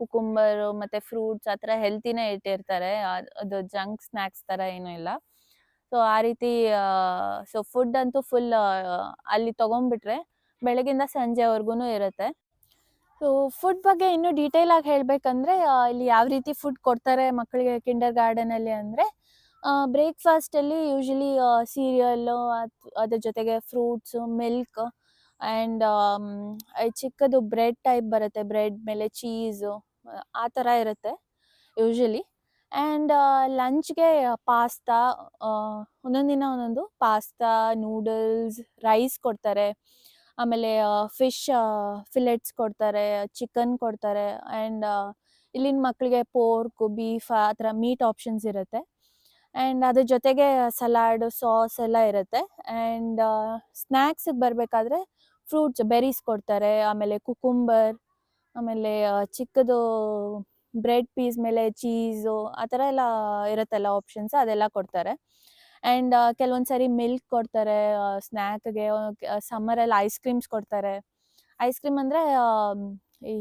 ಕುಕುಂಬರು ಮತ್ತು ಫ್ರೂಟ್ಸ್ ಆ ಥರ ಹೆಲ್ತಿನೇ ಇಟ್ಟಿರ್ತಾರೆ. ಅದು ಜಂಕ್ ಸ್ನ್ಯಾಕ್ಸ್ ಥರ ಏನೂ ಇಲ್ಲ. ಸೊ ಆ ರೀತಿ ಸೊ ಫುಡ್ ಅಂತೂ ಫುಲ್ ಅಲ್ಲಿ ತೊಗೊಂಡ್ಬಿಟ್ರೆ ಬೆಳಗಿಂದ ಸಂಜೆವರೆಗೂ ಇರುತ್ತೆ. ಸೊ ಫುಡ್ ಬಗ್ಗೆ ಇನ್ನೂ ಡೀಟೇಲ್ ಆಗಿ ಹೇಳಬೇಕಂದ್ರೆ ಇಲ್ಲಿ ಯಾವ ರೀತಿ ಫುಡ್ ಕೊಡ್ತಾರೆ ಮಕ್ಕಳಿಗೆ ಕಿಂಡರ್ ಗಾರ್ಡನಲ್ಲಿ ಅಂದರೆ ಬ್ರೇಕ್ಫಾಸ್ಟಲ್ಲಿ ಯೂಶಲಿ ಸೀರಿಯಲ್ ಅದ್ರ ಜೊತೆಗೆ ಫ್ರೂಟ್ಸ್ ಮಿಲ್ಕ್ ಆ್ಯಂಡ್ ಚಿಕ್ಕದು ಬ್ರೆಡ್ ಟೈಪ್ ಬರುತ್ತೆ. ಬ್ರೆಡ್ ಮೇಲೆ ಚೀಸು ಆ ಥರ ಇರುತ್ತೆ ಯೂಶಲಿ ಆ್ಯಂಡ್ ಲಂಚ್ಗೆ ಪಾಸ್ತಾ ಒಂದೊಂದು ದಿನ ಒಂದೊಂದು ಪಾಸ್ತಾ ನೂಡಲ್ಸ್ ರೈಸ್ ಕೊಡ್ತಾರೆ. ಆಮೇಲೆ ಫಿಶ್ ಫಿಲೆಟ್ಸ್ ಕೊಡ್ತಾರೆ ಚಿಕನ್ ಕೊಡ್ತಾರೆ. ಆ್ಯಂಡ್ ಇಲ್ಲಿನ ಮಕ್ಕಳಿಗೆ ಪೋರ್ಕು ಬೀಫ್ ಆ ಥರ ಮೀಟ್ ಆಪ್ಷನ್ಸ್ ಇರುತ್ತೆ. ಆ್ಯಂಡ್ ಅದ್ರ ಜೊತೆಗೆ ಸಲಾಡ್ ಸಾಸ್ ಎಲ್ಲ ಇರುತ್ತೆ. ಆ್ಯಂಡ್ ಸ್ನ್ಯಾಕ್ಸಿಗೆ ಬರಬೇಕಾದ್ರೆ ಫ್ರೂಟ್ಸ್ ಬೆರೀಸ್ ಕೊಡ್ತಾರೆ. ಆಮೇಲೆ ಕುಕುಂಬರ್ ಆಮೇಲೆ ಚಿಕ್ಕದು ಬ್ರೆಡ್ ಪೀಸ್ ಮೇಲೆ ಚೀಸು ಆ ಥರ ಎಲ್ಲ ಇರುತ್ತಲ್ಲ ಆಪ್ಷನ್ಸ್ ಅದೆಲ್ಲ ಕೊಡ್ತಾರೆ. ಆ್ಯಂಡ್ ಕೆಲವೊಂದು ಸರಿ ಮಿಲ್ಕ್ ಕೊಡ್ತಾರೆ ಸ್ನ್ಯಾಕ್ಗೆ ಸಮ್ಮರಲ್ಲಿ ಐಸ್ ಕ್ರೀಮ್ಸ್ ಕೊಡ್ತಾರೆ. ಐಸ್ ಕ್ರೀಮ್ ಅಂದರೆ ಈ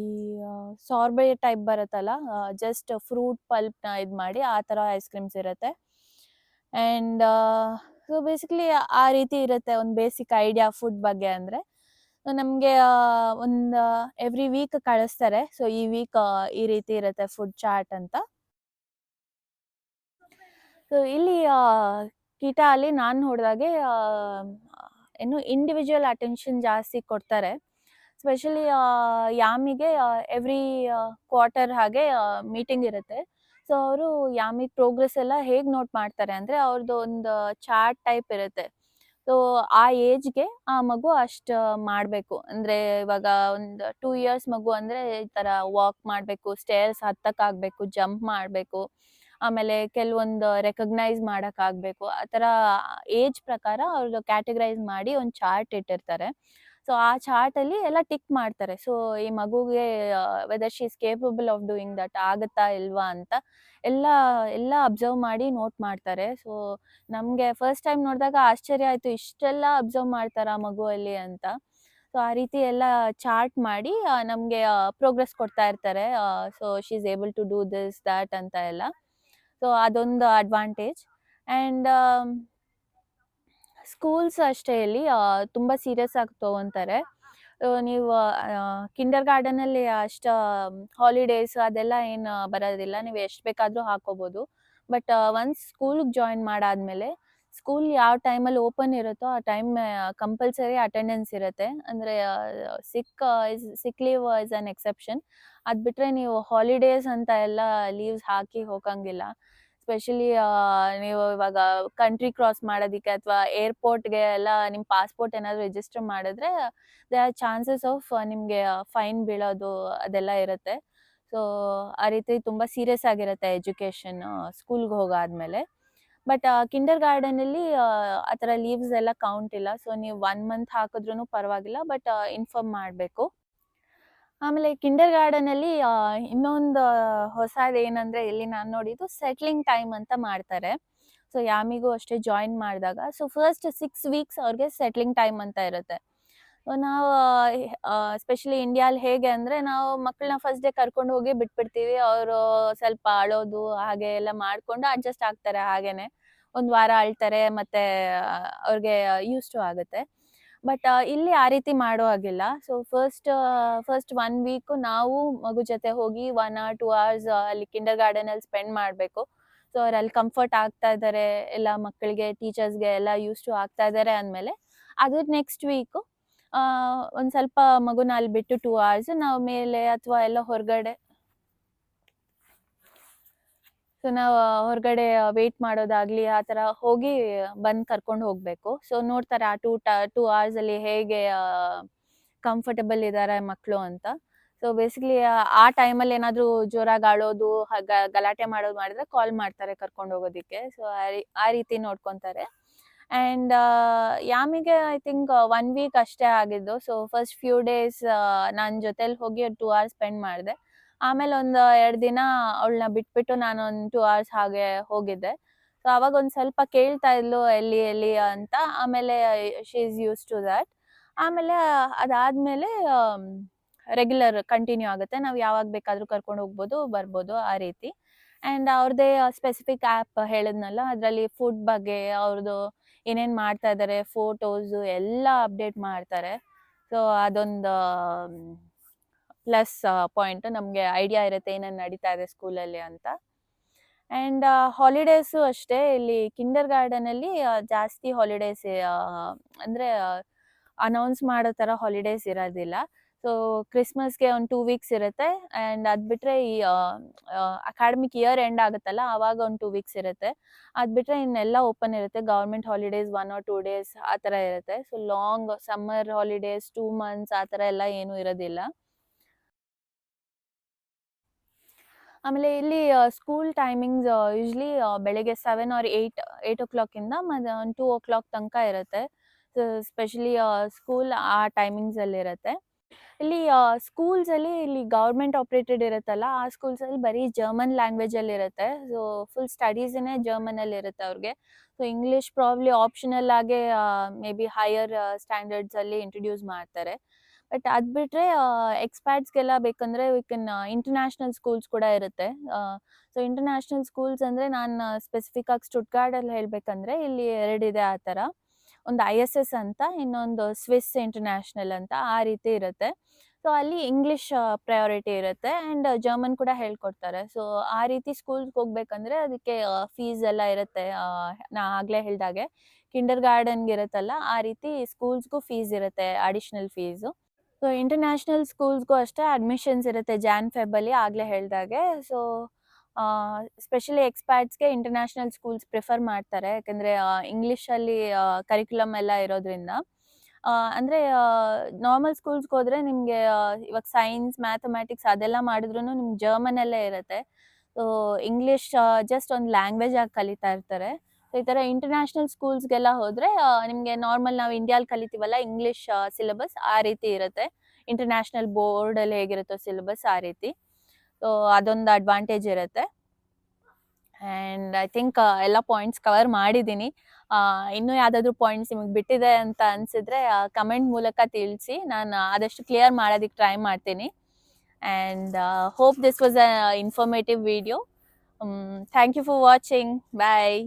ಸಾರ್ಬೆ ಟೈಪ್ ಬರುತ್ತಲ್ಲ ಜಸ್ಟ್ ಫ್ರೂಟ್ ಪಲ್ಪ್ನ ಇದು ಮಾಡಿ ಆ ಥರ ಐಸ್ ಕ್ರೀಮ್ಸ್ ಇರುತ್ತೆ. ಆ್ಯಂಡ್ ಸೊ ಬೇಸಿಕ್ಲಿ ಆ ರೀತಿ ಇರುತ್ತೆ ಒಂದು ಬೇಸಿಕ್ ಐಡಿಯಾ ಫುಡ್ ಬಗ್ಗೆ ಅಂದರೆ. ನಮಗೆ ಒಂದು ಎವ್ರಿ ವೀಕ್ ಕಳಿಸ್ತಾರೆ. ಸೊ ಈ ವೀಕ್ ಈ ರೀತಿ ಇರುತ್ತೆ ಫುಡ್ ಚಾರ್ಟ್ ಅಂತ. ಸೊ ಇಲ್ಲಿ ಕೀಟ ಅಲ್ಲಿ ನಾನು ನೋಡಿದಾಗೆ ಏನು ಇಂಡಿವಿಜುವಲ್ ಅಟೆನ್ಷನ್ ಜಾಸ್ತಿ ಕೊಡ್ತಾರೆ. ಸ್ಪೆಷಲಿ ಯಾಮಿಗೆ ಎವ್ರಿ ಕ್ವಾರ್ಟರ್ ಹಾಗೆ ಮೀಟಿಂಗ್ ಇರುತ್ತೆ. ಸೊ, ಅವರು ಯಾಮಿ ಪ್ರೋಗ್ರೆಸ್ ಎಲ್ಲ ಹೇಗೆ ನೋಟ್ ಮಾಡ್ತಾರೆ ಅಂದರೆ ಅವ್ರದ್ದು ಒಂದು ಚಾರ್ಟ್ ಟೈಪ್ ಇರುತ್ತೆ. ಸೊ, ಆ ಏಜ್ಗೆ ಆ ಮಗು ಅಷ್ಟು ಮಾಡಬೇಕು. ಅಂದರೆ ಇವಾಗ ಒಂದು ಟೂ ಇಯರ್ಸ್ ಮಗು ಅಂದರೆ ಈ ಥರ ವಾಕ್ ಮಾಡಬೇಕು, ಸ್ಟೇರ್ಸ್ ಹತ್ತಕ್ಕಾಗಬೇಕು ಜಂಪ್ ಮಾಡಬೇಕು, ಆಮೇಲೆ ಕೆಲವೊಂದು ರೆಕಗ್ನೈಸ್ ಮಾಡೋಕ್ಕಾಗಬೇಕು ಆ ಥರ ಏಜ್ ಪ್ರಕಾರ ಅವ್ರದ್ದು ಕ್ಯಾಟಗರೈಸ್ ಮಾಡಿ ಒಂದು ಚಾರ್ಟ್ ಇಟ್ಟಿರ್ತಾರೆ. ಸೊ ಆ ಚಾರ್ಟ್ ಅಲ್ಲಿ ಎಲ್ಲ ಟಿಕ್ ಮಾಡ್ತಾರೆ. ಸೊ ಈ ಮಗುಗೆ whether she is capable of doing that ಆಗುತ್ತಾ ಇಲ್ವಾ ಅಂತ ಎಲ್ಲ ಎಲ್ಲ ಅಬ್ಸರ್ವ್ ಮಾಡಿ ನೋಟ್ ಮಾಡ್ತಾರೆ. ಸೊ ನಮಗೆ ಫಸ್ಟ್ ಟೈಮ್ ನೋಡಿದಾಗ ಆಶ್ಚರ್ಯ ಆಯಿತು, ಇಷ್ಟೆಲ್ಲ ಅಬ್ಸರ್ವ್ ಮಾಡ್ತಾರ ಮಗುವಲ್ಲಿ ಅಂತ. ಸೊ ಆ ರೀತಿ ಎಲ್ಲ ಚಾರ್ಟ್ ಮಾಡಿ ನಮಗೆ ಪ್ರೋಗ್ರೆಸ್ ಕೊಡ್ತಾ ಇರ್ತಾರೆ. So she is able to do this that ಅಂತ ಎಲ್ಲ. ಸೊ ಅದೊಂದು ಅಡ್ವಾಂಟೇಜ್ ಆ್ಯಂಡ್ ಸ್ಕೂಲ್ಸ್ ಅಷ್ಟೇ ಇಲ್ಲಿ ತುಂಬ ಸೀರಿಯಸ್ ಆಗಿ ತೊಗೊತಾರೆ. ನೀವು ಕಿಂಡರ್ ಗಾರ್ಡನಲ್ಲಿ ಅಷ್ಟು ಹಾಲಿಡೇಸ್ ಅದೆಲ್ಲ ಏನು ಬರೋದಿಲ್ಲ. ನೀವು ಎಷ್ಟು ಬೇಕಾದರೂ ಹಾಕೋಬೋದು. ಬಟ್ ಒನ್ಸ್ ಸ್ಕೂಲ್ಗೆ ಜಾಯಿನ್ ಮಾಡಾದ್ಮೇಲೆ, ಸ್ಕೂಲ್ ಯಾವ ಟೈಮಲ್ಲಿ ಓಪನ್ ಇರುತ್ತೋ ಆ ಟೈಮ್ ಕಂಪಲ್ಸರಿ ಅಟೆಂಡೆನ್ಸ್ ಇರುತ್ತೆ. ಅಂದರೆ sick is, sick leave is an exception. ಅದು ಬಿಟ್ಟರೆ ನೀವು ಹಾಲಿಡೇಸ್ ಅಂತ ಎಲ್ಲ ಲೀವ್ಸ್ ಹಾಕಿ ಹೋಗಂಗಿಲ್ಲ. ಸ್ಪೆಷಲಿ ನೀವು ಇವಾಗ ಕಂಟ್ರಿ ಕ್ರಾಸ್ ಮಾಡೋದಕ್ಕೆ ಅಥವಾ ಏರ್ಪೋರ್ಟ್ಗೆ ಎಲ್ಲ ನಿಮ್ಮ ಪಾಸ್ಪೋರ್ಟ್ ಏನಾದ್ರು ರಿಜಿಸ್ಟರ್ ಮಾಡಿದ್ರೆ ದೇ ಆರ್ ಚಾನ್ಸಸ್ ಆಫ್ ನಿಮಗೆ ಫೈನ್ ಬೀಳೋದು ಅದೆಲ್ಲ ಇರುತ್ತೆ. ಸೊ ಆ ರೀತಿ ತುಂಬ ಸೀರಿಯಸ್ ಆಗಿರುತ್ತೆ ಎಜುಕೇಷನ್ ಸ್ಕೂಲ್ಗೆ ಹೋಗಾದ್ಮೇಲೆ. ಬಟ್ ಕಿಂಡರ್ ಗಾರ್ಡನಲ್ಲಿ ಆ ಥರ ಲೀವ್ಸ್ ಎಲ್ಲ ಕೌಂಟ್ ಇಲ್ಲ. ಸೊ ನೀವು ಒನ್ ಮಂತ್ ಹಾಕಿದ್ರೂ ಪರವಾಗಿಲ್ಲ ಬಟ್ ಇನ್ಫಾರ್ಮ್ ಮಾಡಬೇಕು. ಆಮೇಲೆ ಕಿಂಡರ್ ಗಾರ್ಡನಲ್ಲಿ ಇನ್ನೊಂದು ಹೊಸದ ಏನಂದ್ರೆ ಇಲ್ಲಿ ನಾನು ನೋಡಿದ್ದು ಸೆಟ್ಲಿಂಗ್ ಟೈಮ್ ಅಂತ ಮಾಡ್ತಾರೆ. ಸೊ ಯಾಮಿಗೂ ಅಷ್ಟೇ ಜಾಯಿನ್ ಮಾಡಿದಾಗ. ಸೊ ಫಸ್ಟ್ ಸಿಕ್ಸ್ ವೀಕ್ಸ್ ಅವ್ರಿಗೆ ಸೆಟ್ಲಿಂಗ್ ಟೈಮ್ ಅಂತ ಇರುತ್ತೆ. ನಾವು ಸ್ಪೆಷಲಿ ಇಂಡಿಯಾಲ್ ಹೇಗೆ ಅಂದ್ರೆ ನಾವು ಮಕ್ಕಳನ್ನ ಫಸ್ಟ್ ಡೇ ಕರ್ಕೊಂಡು ಹೋಗಿ ಬಿಟ್ಬಿಡ್ತೀವಿ. ಅವರು ಸ್ವಲ್ಪ ಅಳೋದು, ಹಾಗೆ ಎಲ್ಲ ಮಾಡ್ಕೊಂಡು ಅಡ್ಜಸ್ಟ್ ಆಗ್ತಾರೆ ಹಾಗೇನೆ. ಒಂದು ವಾರ ಅಳ್ತಾರೆ, ಮತ್ತೆ ಅವ್ರಿಗೆ ಯೂಸ್ ಟು ಆಗುತ್ತೆ. ಬಟ್ ಇಲ್ಲಿ ಆ ರೀತಿ ಮಾಡೋ ಹಾಗಿಲ್ಲ. So first first one week ನಾವು ಮಗು ಜೊತೆ ಹೋಗಿ ಒನ್ ಆರ್ ಟೂ ಅವರ್ಸ್ ಅಲ್ಲಿ ಕಿಂಡರ್ ಗಾರ್ಡನ್ ಅಲ್ಲಿ ಸ್ಪೆಂಡ್ ಮಾಡಬೇಕು. ಸೊ ಅವ್ರು ಅಲ್ಲಿ ಕಂಫರ್ಟ್ ಆಗ್ತಾ ಇದ್ದಾರೆ ಎಲ್ಲ ಮಕ್ಕಳಿಗೆ ಟೀಚರ್ಸ್ಗೆ ಎಲ್ಲ ಯೂಸ್ ಟು ಆಗ್ತಾ ಇದ್ದಾರೆ ಅಂದಮೇಲೆ ಅದ್ರ ನೆಕ್ಸ್ಟ್ ವೀಕು ಒಂದು ಸ್ವಲ್ಪ ಮಗುನ ಅಲ್ಲಿ ಬಿಟ್ಟು ಟೂ ಅವರ್ಸ್ ನಾವು ಮೇಲೆ ಅಥವಾ ಎಲ್ಲ ಹೊರಗಡೆ ಸೊ ನಾವು ಹೊರಗಡೆ ವೇಟ್ ಮಾಡೋದಾಗ್ಲಿ, ಆ ಥರ ಹೋಗಿ ಬಂದ್ ಕರ್ಕೊಂಡು ಹೋಗ್ಬೇಕು. ಸೊ ನೋಡ್ತಾರೆ ಆ ಟೂ ಟೂ ಅವರ್ಸ್ ಅಲ್ಲಿ ಹೇಗೆ ಕಂಫರ್ಟಬಲ್ ಇದ್ದಾರೆ ಮಕ್ಕಳು ಅಂತ. ಸೊ ಬೇಸಿಕಲಿ ಆ ಟೈಮಲ್ಲಿ ಏನಾದರೂ ಜೋರಾಗಿ ಆಳೋದು ಗಲಾಟೆ ಮಾಡೋದು ಮಾಡಿದ್ರೆ ಕಾಲ್ ಮಾಡ್ತಾರೆ ಕರ್ಕೊಂಡು ಹೋಗೋದಿಕ್ಕೆ. ಸೊ ಆ ರೀತಿ ನೋಡ್ಕೊತಾರೆ. ಆ್ಯಂಡ್ ಯಾಮಿಗೆ ಐ ಥಿಂಕ್ ಒನ್ ವೀಕ್ ಅಷ್ಟೇ ಆಗಿದ್ದು. ಸೊ ಫಸ್ಟ್ ಫ್ಯೂ ಡೇಸ್ ನನ್ನ ಜೊತೆಲಿ ಹೋಗಿ ಟೂ ಅವರ್ಸ್ ಸ್ಪೆಂಡ್ ಮಾಡಿದೆ. ಆಮೇಲೆ ಒಂದು ಎರಡು ದಿನ ಅವಳನ್ನ ಬಿಟ್ಬಿಟ್ಟು ನಾನು ಒಂದು ಟೂ ಅವರ್ಸ್ ಹಾಗೆ ಹೋಗಿದ್ದೆ. ಸೊ ಅವಾಗ ಒಂದು ಸ್ವಲ್ಪ ಕೇಳ್ತಾ ಇದ್ಲು, ಎಲ್ಲಿ ಎಲ್ಲಿ ಅಂತ. ಆಮೇಲೆ she is used to that ಆಮೇಲೆ, ಅದಾದ್ಮೇಲೆ ರೆಗ್ಯುಲರ್ ಕಂಟಿನ್ಯೂ ಆಗುತ್ತೆ. ನಾವು ಯಾವಾಗ ಬೇಕಾದರೂ ಕರ್ಕೊಂಡು ಹೋಗ್ಬೋದು, ಬರ್ಬೋದು ಆ ರೀತಿ. ಆ್ಯಂಡ್ ಅವ್ರದ್ದೇ ಸ್ಪೆಸಿಫಿಕ್ ಆ್ಯಪ್ ಹೇಳಿದ್ನಲ್ಲ, ಅದರಲ್ಲಿ ಫುಡ್ ಬಗ್ಗೆ ಅವ್ರದ್ದು ಏನೇನು ಮಾಡ್ತಾ ಇದ್ದಾರೆ ಫೋಟೋಸು ಎಲ್ಲ ಅಪ್ಡೇಟ್ ಮಾಡ್ತಾರೆ. ಸೊ ಅದೊಂದು ಪ್ಲಸ್ ಪಾಯಿಂಟ್ ನಮಗೆ ಐಡಿಯಾ ಇರುತ್ತೆ ಏನೇನು ನಡೀತಾ ಇದೆ ಸ್ಕೂಲಲ್ಲಿ ಅಂತ. ಆ್ಯಂಡ್ ಹಾಲಿಡೇಸು ಅಷ್ಟೇ, ಇಲ್ಲಿ ಕಿಂಡರ್ ಗಾರ್ಡನಲ್ಲಿ ಜಾಸ್ತಿ ಹಾಲಿಡೇಸ್ ಅಂದರೆ ಅನೌನ್ಸ್ ಮಾಡೋ ಥರ ಹಾಲಿಡೇಸ್ ಇರೋದಿಲ್ಲ. ಸೊ, ಕ್ರಿಸ್ಮಸ್ಗೆ ಒಂದು ಟೂ ವೀಕ್ಸ್ ಇರುತ್ತೆ. ಆ್ಯಂಡ್ ಅದು ಬಿಟ್ಟರೆ ಈ ಅಕಾಡೆಮಿಕ್ ಇಯರ್ ಎಂಡ್ ಆಗುತ್ತಲ್ಲ ಆವಾಗ ಒಂದು ಟೂ ವೀಕ್ಸ್ ಇರುತ್ತೆ. ಅದು ಬಿಟ್ಟರೆ ಇನ್ನೆಲ್ಲ ಓಪನ್ ಇರುತ್ತೆ. Government holidays one or two days ಆ ಥರ ಇರುತ್ತೆ. So, long summer holidays, two months ಆ ಥರ ಎಲ್ಲ ಏನೂ ಇರೋದಿಲ್ಲ. ಆಮೇಲೆ ಇಲ್ಲಿ ಸ್ಕೂಲ್ ಟೈಮಿಂಗ್ಸ್ ಯೂಶ್ಲಿ ಬೆಳಗ್ಗೆ ಸೆವೆನ್ ಆರ್ ಏಯ್ಟ್ ಏಯ್ಟ್ ಓ ಕ್ಲಾಕಿಂದ ಒಂದು ಟೂ ಓ ಕ್ಲಾಕ್ ತನಕ ಇರುತ್ತೆ. ಸ್ಪೆಷಲಿ ಸ್ಕೂಲ್ ಆ ಟೈಮಿಂಗ್ಸಲ್ಲಿ ಇರುತ್ತೆ. ಇಲ್ಲಿ ಸ್ಕೂಲ್ಸಲ್ಲಿ ಇಲ್ಲಿ ಗೌರ್ಮೆಂಟ್ ಆಪ್ರೇಟೆಡ್ ಇರುತ್ತಲ್ಲ, ಆ ಸ್ಕೂಲ್ಸಲ್ಲಿ ಬರೀ ಜರ್ಮನ್ ಲ್ಯಾಂಗ್ವೇಜಲ್ಲಿ ಇರುತ್ತೆ. ಸೊ ಫುಲ್ ಸ್ಟಡೀಸೇ ಜರ್ಮನಲ್ಲಿ ಇರುತ್ತೆ ಅವ್ರಿಗೆ. ಸೊ ಇಂಗ್ಲೀಷ್ ಪ್ರಾಬ್ಲಿ ಆಪ್ಷನಲ್ ಆಗಿ ಮೇ ಬಿ ಹೈಯರ್ ಸ್ಟ್ಯಾಂಡರ್ಡ್ಸಲ್ಲಿ ಇಂಟ್ರೊಡ್ಯೂಸ್ ಮಾಡ್ತಾರೆ. ಬಟ್ ಅದು ಬಿಟ್ಟರೆ ಎಕ್ಸ್ಪ್ಯಾಟ್ಸ್ಗೆಲ್ಲ ಬೇಕಂದರೆ ವಿ ಕೆನ್ ಇಂಟರ್ನ್ಯಾಷನಲ್ ಸ್ಕೂಲ್ಸ್ ಕೂಡ ಇರುತ್ತೆ. ಸೊ ಇಂಟರ್ನ್ಯಾಷನಲ್ ಸ್ಕೂಲ್ಸ್ ಅಂದರೆ ನಾನು ಸ್ಪೆಸಿಫಿಕ್ ಆಗಿ ಸ್ಟುಟ್ಗಾರ್ಡಲ್ಲಿ ಹೇಳಬೇಕಂದ್ರೆ ಇಲ್ಲಿ ಎರಡಿದೆ ಆ ಥರ. ಒಂದು ಐ ಎಸ್ ಎಸ್ ಅಂತ, ಇನ್ನೊಂದು ಸ್ವಿಸ್ ಇಂಟರ್ನ್ಯಾಷನಲ್ ಅಂತ, ಆ ರೀತಿ ಇರುತ್ತೆ. ಸೊ ಅಲ್ಲಿ ಇಂಗ್ಲಿಷ್ ಪ್ರಯಾರಿಟಿ ಇರುತ್ತೆ ಆ್ಯಂಡ್ ಜರ್ಮನ್ ಕೂಡ ಹೇಳ್ಕೊಡ್ತಾರೆ. ಸೊ ಆ ರೀತಿ ಸ್ಕೂಲ್ಗೆ ಹೋಗ್ಬೇಕಂದ್ರೆ ಅದಕ್ಕೆ ಫೀಸ್ ಎಲ್ಲ ಇರುತ್ತೆ. ನಾ ಆಗಲೇ ಹೇಳ್ದಾಗೆ. ಕಿಂಡರ್ ಗಾರ್ಡನ್ಗೆ ಇರುತ್ತಲ್ಲ, ಆ ರೀತಿ ಸ್ಕೂಲ್ಸ್ಗೂ ಫೀಸ್ ಇರುತ್ತೆ ಅಡಿಷ್ನಲ್ ಫೀಸು ಸೊ ಇಂಟರ್ನ್ಯಾಷನಲ್ ಸ್ಕೂಲ್ಸ್ಗೂ ಅಷ್ಟೇ ಅಡ್ಮಿಷನ್ಸ್ ಇರುತ್ತೆ ಜಾನ್ ಫೆಬಲ್ಲಿ ಆಗಲೇ ಹೇಳಿದಾಗೆ. ಸೊ ಸ್ಪೆಷಲಿ ಎಕ್ಸ್ಪರ್ಟ್ಸ್ಗೆ ಇಂಟರ್ನ್ಯಾಷನಲ್ ಸ್ಕೂಲ್ಸ್ ಪ್ರಿಫರ್ ಮಾಡ್ತಾರೆ. ಯಾಕಂದರೆ ಇಂಗ್ಲೀಷಲ್ಲಿ ಕರಿಕ್ಯುಲಮ್ ಎಲ್ಲ ಇರೋದ್ರಿಂದ. ಅಂದರೆ ನಾರ್ಮಲ್ ಸ್ಕೂಲ್ಸ್ಗೆ ಹೋದರೆ ನಿಮಗೆ ಇವಾಗ ಸೈನ್ಸ್ ಮ್ಯಾಥಮೆಟಿಕ್ಸ್ ಅದೆಲ್ಲ ಮಾಡಿದ್ರು ನಿಮ್ಗೆ ಜರ್ಮನಲ್ಲೇ ಇರುತ್ತೆ. ಸೊ ಇಂಗ್ಲೀಷ್ ಜಸ್ಟ್ ಒಂದು ಲ್ಯಾಂಗ್ವೇಜ್ ಆಗಿ ಕಲಿತಾ ಇರ್ತಾರೆ. ಈ ಥರ ಇಂಟರ್ನ್ಯಾಷನಲ್ ಸ್ಕೂಲ್ಸ್ಗೆಲ್ಲ ಹೋದರೆ ನಿಮಗೆ ನಾರ್ಮಲ್ ನಾವು ಇಂಡಿಯಾಲ್ ಕಲಿತೀವಲ್ಲ ಇಂಗ್ಲೀಷ್ ಸಿಲೆಬಸ್ ಆ ರೀತಿ ಇರುತ್ತೆ. ಇಂಟರ್ನ್ಯಾಷನಲ್ ಬೋರ್ಡಲ್ಲಿ ಹೇಗಿರುತ್ತೋ ಸಿಲೆಬಸ್ ಆ ರೀತಿ. ಸೊ ಅದೊಂದು ಅಡ್ವಾಂಟೇಜ್ ಇರುತ್ತೆ. ಆ್ಯಂಡ್ ಐ ಥಿಂಕ್ ಎಲ್ಲ ಪಾಯಿಂಟ್ಸ್ ಕವರ್ ಮಾಡಿದ್ದೀನಿ ಇನ್ನೂ ಯಾವುದಾದ್ರೂ ಪಾಯಿಂಟ್ಸ್ ನಿಮಗೆ ಬಿಟ್ಟಿದೆ ಅಂತ ಅನಿಸಿದ್ರೆ ಕಮೆಂಟ್ ಮೂಲಕ ತಿಳಿಸಿ. ನಾನು ಆದಷ್ಟು ಕ್ಲಿಯರ್ ಮಾಡೋದಕ್ಕೆ ಟ್ರೈ ಮಾಡ್ತೀನಿ. And hope this was a informative video thank you for watching bye